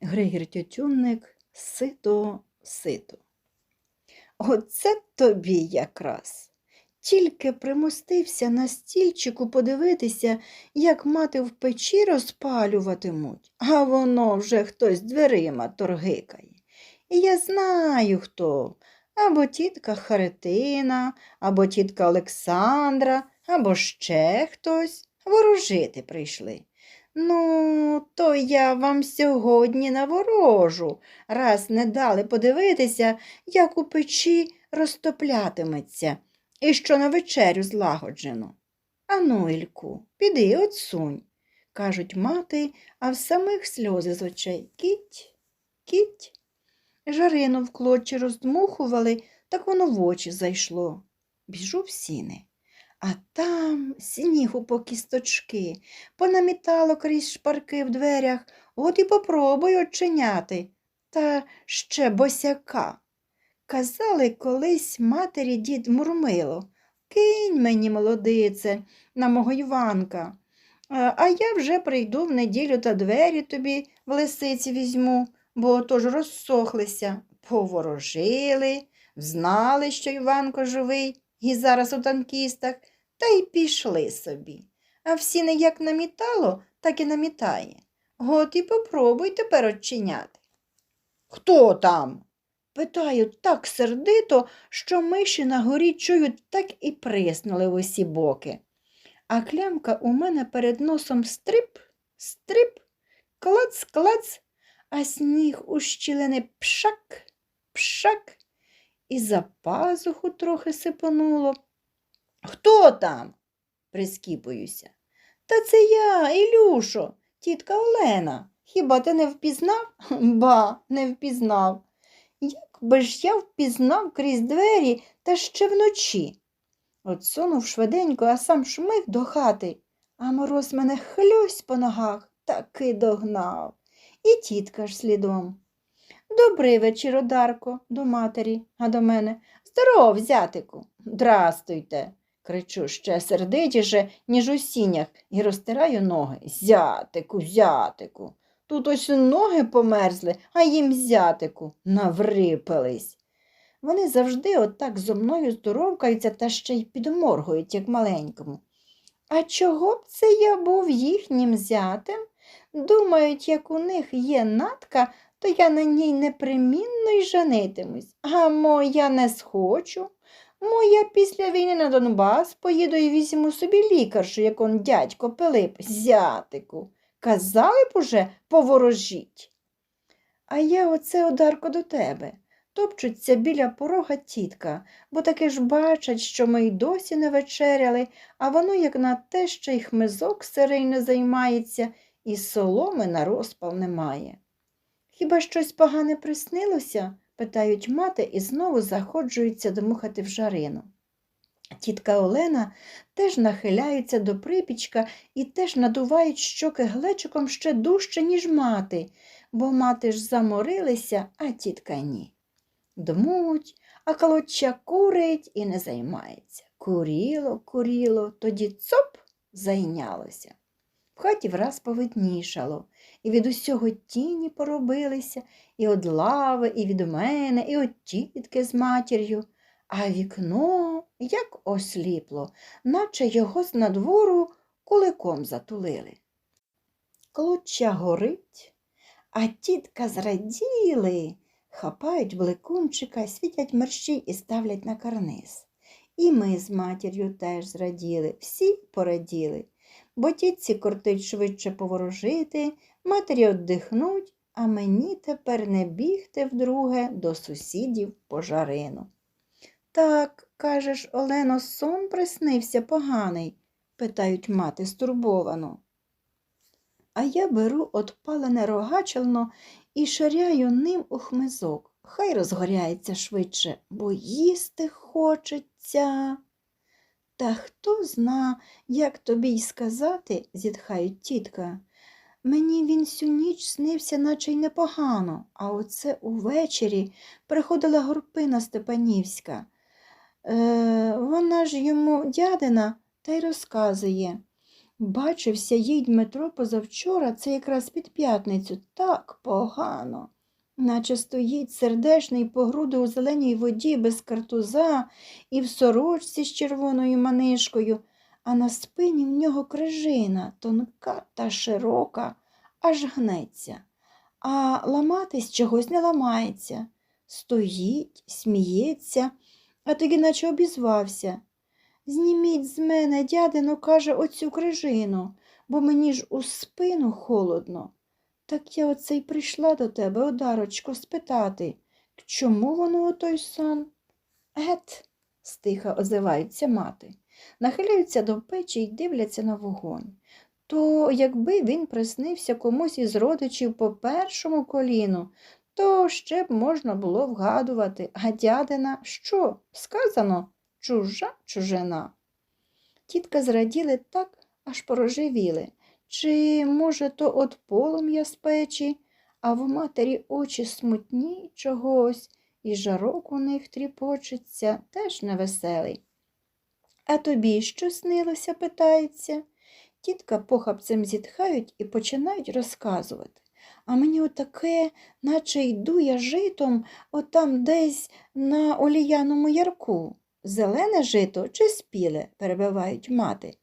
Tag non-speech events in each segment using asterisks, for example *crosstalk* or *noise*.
Григір Тютюнник сито сито. Оце тобі якраз. Тільки примостився на стільчику подивитися, як мати в печі розпалюватимуть, а воно вже хтось дверима торгикає. І я знаю хто. Або тітка Харитина, або тітка Олександра, або ще хтось. Ворожити прийшли. Ну, то я вам сьогодні наворожу, раз не дали подивитися, як у печі розтоплятиметься, і що на вечерю злагоджено. Ану, Ільку, піди отсунь, кажуть мати, а в самих сльози з очей. Кіть, кіть. Жарину в клочі роздмухували, так воно в очі зайшло. Біжу в сіни. А там снігу по кісточки, понамітало крізь шпарки в дверях, от і попробуй очиняти. Та ще босяка. Казали колись матері дід Мурмило, кинь мені, молодице, на мого Іванка. А я вже прийду в неділю та двері тобі в лисиці візьму, бо отож розсохлися, поворожили, взнали, що Іванко живий і зараз у танкістах, та й пішли собі. А всі не як намітало, так і намітає. От і попробуй тепер очиняти. Хто там? Питаю так сердито, що миші на горі чують, так і приснули в усі боки. А клямка у мене перед носом стрип, стрип, клац, клац, а сніг у щілини пшак, пшак, і за пазуху трохи сипонуло. Хто там? прискіпуюся. Та це я, Ілюшо, тітка Олена. Хіба ти не впізнав? *laughs* Ба, не впізнав. Як би ж я впізнав крізь двері та ще вночі. Отсунув швиденько, а сам шмиг до хати, а мороз мене хлюсь по ногах, таки догнав. І тітка ж слідом. Добрий вечір, Одарко, до матері, а до мене. Здоров, зятику. Здрастуйте, кричу ще сердитіше, ніж у сінях, і розтираю ноги. Зятику, зятику. Тут ось ноги померзли, а їм зятику наврипались. Вони завжди отак зо мною здоровкаються та ще й підморгують, як маленькому. А чого б це я був їхнім зятем? Думають, як у них є натка, то я на ній непримінно й женитимусь. А моя не схочу. Моя після війни на Донбас поїду і візьму собі лікаршу, як он дядько Пилип, зятику. Казали б уже поворожіть. А я оце, Одарко, до тебе. Топчуться біля порога тітка, бо таки ж бачать, що ми й досі не вечеряли, а воно, як на те, ще й хмизок сирий не займається, і соломи на розпал немає. Хіба щось погане приснилося? питають мати і знову заходжуються домухати в жарину. Тітка Олена теж нахиляється до припічка і теж надувають щоки глечиком ще дужче, ніж мати, бо мати ж заморилися, а тітка ні. Дмуть, а колодча курить і не займається. Куріло, куріло, тоді цоп зайнялося. В хаті враз повиднішало, і від усього тіні поробилися, і од лави, і від мене, і от тітки з матір'ю, а вікно як осліпло, наче його з надвору куликом затулили. Клуча горить, а тітка зраділи, хапають блекунчика, світять мерщій і ставлять на карниз. І ми з матір'ю теж зраділи, всі пораділи бо тітці кортить швидше поворожити, матері оддихнуть, а мені тепер не бігти вдруге до сусідів по жарину. Так, кажеш, Олено, сон приснився поганий, питають мати стурбовано. А я беру отпалене рогачелно і шаряю ним у хмизок. Хай розгоряється швидше, бо їсти хочеться. Та хто зна, як тобі й сказати, зітхають тітка. Мені він всю ніч снився, наче й непогано, а оце увечері приходила горпина Степанівська. Е, Вона ж йому дядина та й розказує. Бачився їй Дмитро позавчора, це якраз під п'ятницю, так погано. Наче стоїть сердешний по груди у зеленій воді без картуза і в сорочці з червоною манишкою, а на спині в нього крижина, тонка та широка, аж гнеться, а ламатись чогось не ламається. Стоїть, сміється, а тоді наче обізвався. Зніміть з мене, дядино, каже, оцю крижину, бо мені ж у спину холодно. Так я оце й прийшла до тебе, одарочко, спитати, к чому воно о той сон? Гет, стиха озивається мати, нахиляються до печі й дивляться на вогонь. То якби він приснився комусь із родичів по першому коліну, то ще б можна було вгадувати, а дядина що? Сказано чужа чужина. Тітка зраділи так, аж порожевіли. Чи, може, то от полум'я з печі, а в матері очі смутні чогось, і жарок у них тріпочеться, теж невеселий. А тобі що снилося? питається. Тітка похапцем зітхають і починають розказувати. А мені отаке, наче йду я житом отам десь на оліяному ярку. Зелене жито чи спіле? перебивають мати.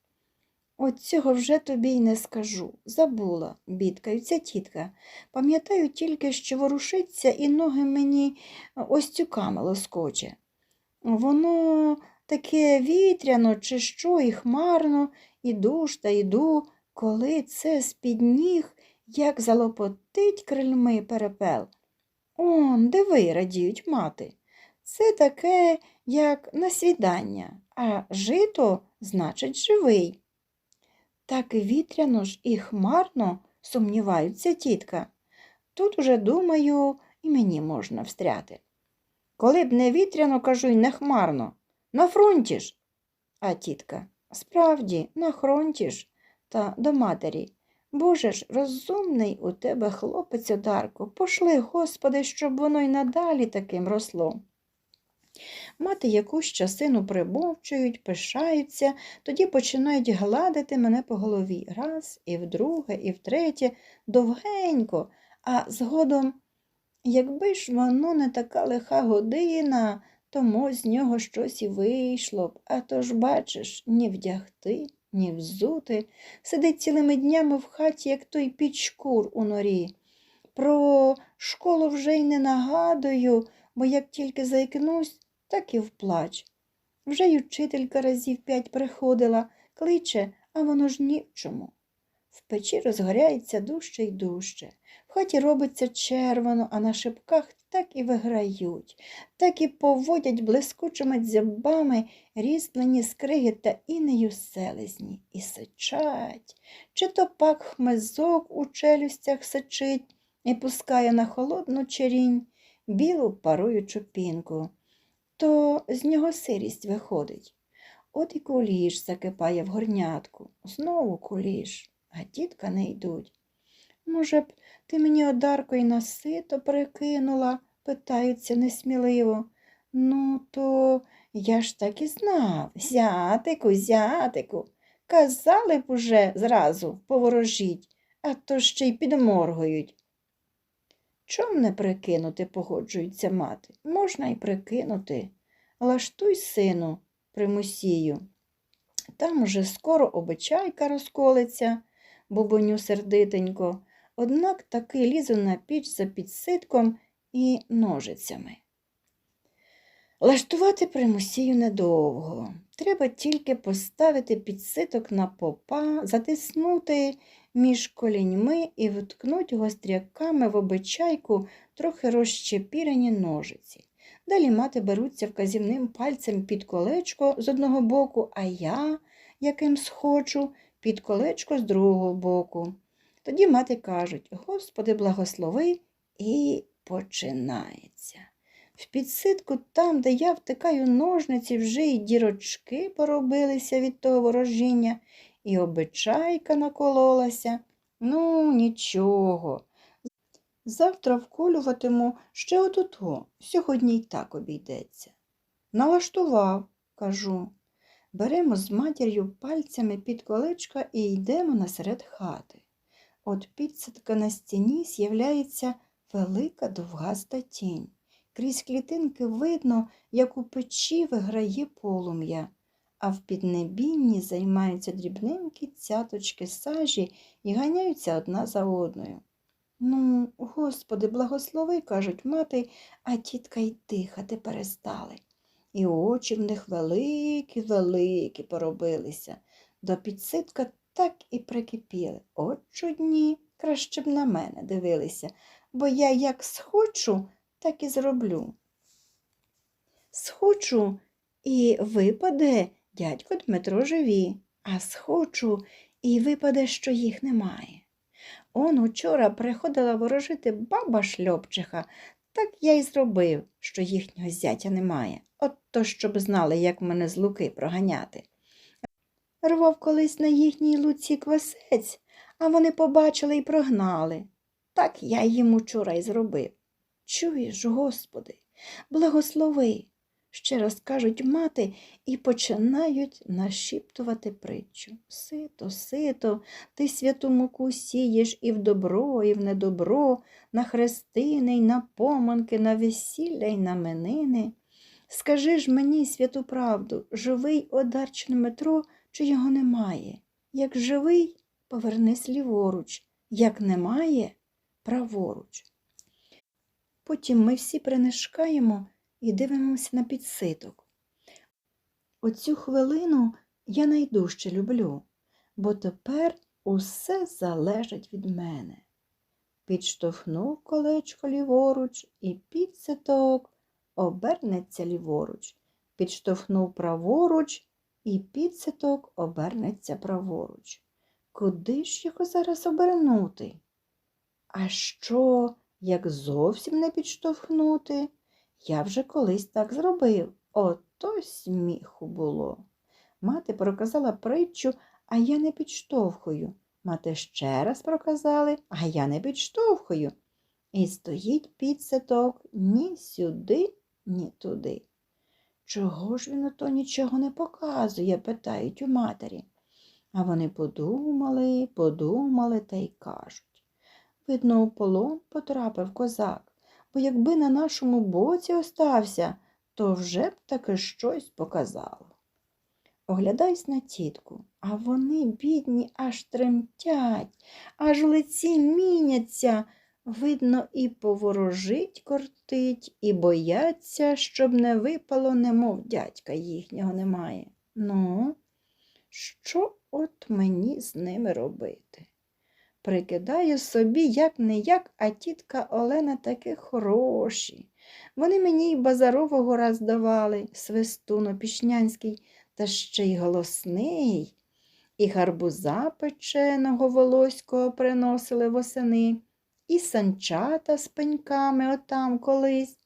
От цього вже тобі й не скажу. Забула, бідкаються тітка. Пам'ятаю тільки, що ворушиться і ноги мені ось остюками лоскоче. Воно таке вітряно, чи що, і хмарно, іду ж та йду, коли це з-під ніг, як залопотить крильми перепел. Он, диви, радіють мати. Це таке, як на свідання, а жито значить живий. Так вітряно ж і хмарно, сумніваються тітка. Тут уже, думаю, і мені можна встряти. Коли б не вітряно, кажу, й не хмарно. На фронті ж. А тітка, справді, на фронті ж, та до матері. Боже ж, розумний у тебе хлопець, Одарко, пошли, Господи, щоб воно й надалі таким росло. Мати якусь часину прибовчують, пишаються, тоді починають гладити мене по голові раз, і вдруге, і втретє, довгенько, а згодом, якби ж воно не така лиха година, тому з нього щось і вийшло б, а то ж, бачиш, ні вдягти, ні взути, сидить цілими днями в хаті, як той пічкур у норі. Про школу вже й не нагадую, бо як тільки заікнусь, так і вплач. Вже й учителька разів п'ять приходила, кличе, а воно ж ні в чому. В печі розгоряється дужче й дужче. Хаті робиться червоно, а на шипках так і виграють, так і поводять блискучими дзьобами різьблені скриги та інею селезні, і сичать, чи то пак хмизок у челюстях сичить і пускає на холодну черінь білу паруючу пінку то з нього сирість виходить. От і куліш закипає в горнятку, знову куліш, а тітка не йдуть. Може б, ти мені одарко й на сито прикинула, питаються несміливо. Ну, то я ж так і знав. Зятику, зятику. Казали б уже зразу поворожіть, а то ще й підморгують. Чом не прикинути, погоджується мати. Можна й прикинути. Лаштуй, сину, примусію. Там уже скоро обичайка розколиться, бубоню сердитенько, однак таки лізу на піч за підситком і ножицями. Лаштувати примусію недовго. Треба тільки поставити підситок на попа, затиснути між коліньми і вткнуть гостряками в обичайку трохи розщепірені ножиці. Далі мати беруться вказівним пальцем під колечко з одного боку, а я, яким схочу, під колечко з другого боку. Тоді мати кажуть Господи, благослови, і починається. В підситку там, де я втикаю ножниці, вже й дірочки поробилися від того ворожіння, і обичайка накололася. Ну, нічого. Завтра вколюватиму ще отото, сьогодні й так обійдеться. Налаштував, кажу. беремо з матір'ю пальцями під колечка і йдемо насеред хати. От підсадка на стіні з'являється велика довгаста тінь. Крізь клітинки видно, як у печі виграє полум'я, а в піднебінні займаються дрібненькі цяточки сажі і ганяються одна за одною. Ну, господи, благослови, кажуть мати, а тітка й дихати перестали. І очі в них великі, великі поробилися. До підситка так і прикипіли. От чудні, краще б на мене дивилися, бо я як схочу, так і зроблю. Схочу і випаде дядько Дмитро живі, а схочу і випаде, що їх немає. Он учора приходила ворожити баба шльопчиха, так я й зробив, що їхнього зятя немає. От то, щоб знали, як мене з луки проганяти. Рвав колись на їхній луці квасець, а вони побачили і прогнали. Так я їм учора й зробив. Чуєш, Господи, благослови, ще раз кажуть мати і починають нашіптувати притчу. Сито, сито, ти святу муку сієш і в добро, і в недобро, на хрестини, й на поманки, на весілля, й на менини. Скажи ж мені святу правду, живий одарч Дмитро, чи його немає? Як живий, повернись ліворуч, як немає, праворуч. Потім ми всі принишкаємо і дивимося на підситок. Оцю хвилину я найдужче люблю, бо тепер усе залежить від мене. Підштовхнув колечко ліворуч, і підситок обернеться ліворуч. Підштовхнув праворуч, і підситок обернеться праворуч. Куди ж його зараз обернути? А що, як зовсім не підштовхнути? Я вже колись так зробив. Ото сміху було. Мати проказала притчу, а я не підштовхую. Мати ще раз проказали, а я не підштовхую. І стоїть підситок ні сюди, ні туди. Чого ж він ото нічого не показує? питають у матері. А вони подумали, подумали та й кажуть. Видно, у полон потрапив козак, бо якби на нашому боці остався, то вже б таки щось показало. Оглядаюсь на тітку, а вони, бідні, аж тремтять, аж лиці міняться. Видно, і поворожить кортить, і бояться, щоб не випало, немов дядька їхнього немає. Ну, що от мені з ними робити? Прикидаю собі, як не як, а тітка Олена таки хороші. Вони мені й базарового раз давали, свистун опішнянський, та ще й голосний, і гарбуза печеного волоського приносили восени і санчата з пеньками отам колись.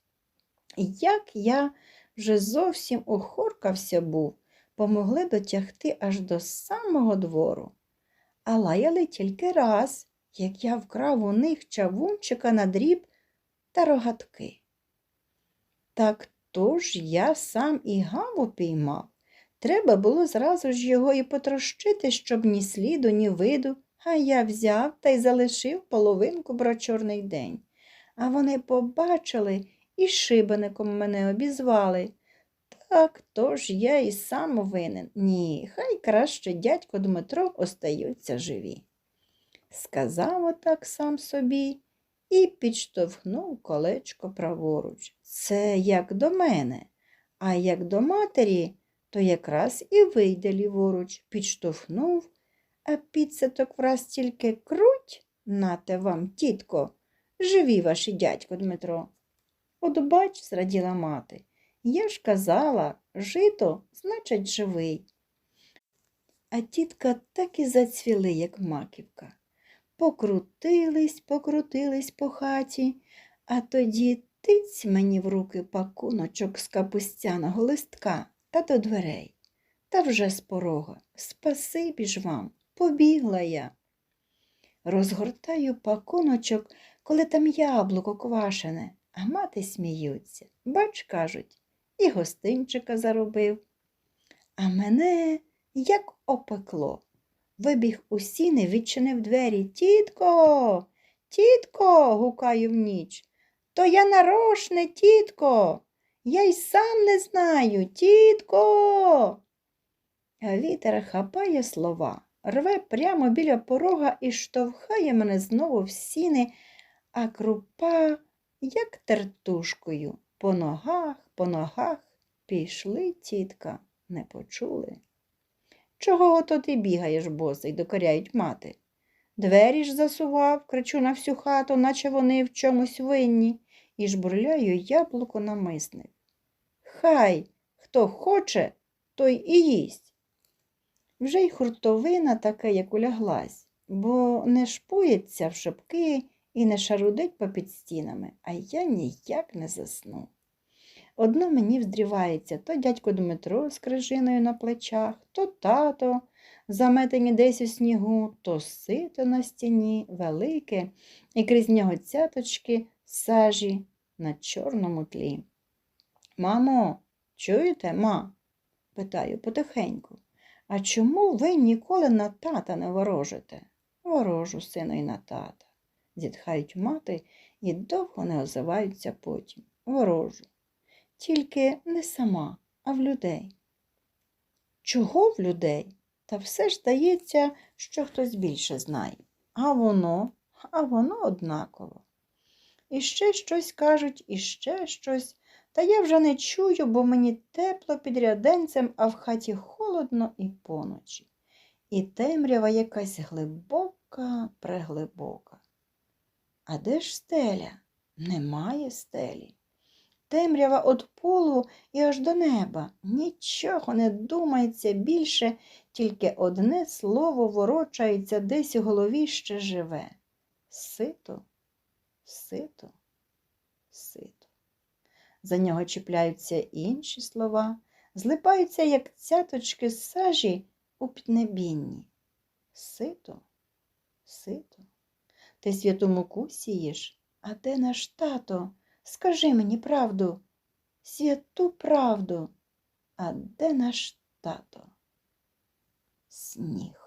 Як я вже зовсім охоркався був, помогли дотягти аж до самого двору. А лаяли тільки раз, як я вкрав у них чавунчика на дріб та рогатки. Так то ж я сам і гаву піймав. Треба було зразу ж його і потрощити, щоб ні сліду, ні виду. А я взяв та й залишив половинку про чорний день. А вони побачили і шибаником мене обізвали. Так то ж я і сам винен. Ні, хай краще дядько Дмитро остаються живі. Сказав отак сам собі і підштовхнув колечко праворуч. Це як до мене, а як до матері, то якраз і вийде ліворуч, підштовхнув а підситок враз тільки круть, нате вам, тітко, живі ваші дядько Дмитро. От бач, зраділа мати, я ж казала, жито, значить, живий. А тітка так і зацвіли, як маківка. Покрутились, покрутились по хаті, а тоді тиць мені в руки пакуночок з капустяного листка та до дверей. Та вже з порога. Спасибі ж вам побігла я. Розгортаю пакуночок, коли там яблуко квашене, а мати сміються. Бач, кажуть, і гостинчика заробив. А мене як опекло. Вибіг у сіни, відчинив двері. Тітко, тітко, гукаю в ніч. То я нарошне, тітко. Я й сам не знаю, тітко. А вітер хапає слова, рве прямо біля порога і штовхає мене знову в сіни, а крупа, як тертушкою, по ногах, по ногах пішли, тітка, не почули. Чого ото ти бігаєш, босий, докоряють мати? Двері ж засував, кричу на всю хату, наче вони в чомусь винні, і жбурляю яблуко на мисник. Хай, хто хоче, той і їсть. Вже й хуртовина така, як уляглась, бо не шпується в шапки і не шарудить попід стінами, а я ніяк не засну. Одно мені вздрівається то дядько Дмитро з крижиною на плечах, то тато, заметені десь у снігу, то сито на стіні велике, і крізь нього цяточки сажі на чорному тлі. Мамо, чуєте, ма? питаю потихеньку. А чому ви ніколи на тата не ворожите? Ворожу, сину, і на тата. Зітхають мати і довго не озиваються потім. Ворожу. Тільки не сама, а в людей. Чого в людей? Та все ж здається, що хтось більше знає. А воно, а воно однаково. І ще щось кажуть, і ще щось. Та я вже не чую, бо мені тепло під ряденцем, а в хаті холодно і поночі. І темрява якась глибока, преглибока. А де ж стеля? Немає стелі. Темрява від полу і аж до неба. Нічого не думається більше, тільки одне слово ворочається десь у голові ще живе. Сито, сито. За нього чіпляються інші слова, злипаються, як цяточки сажі у піднебінні. Сито, сито. Ти святу муку сієш, а де наш тато? Скажи мені правду, святу правду, а де наш тато? Сніг.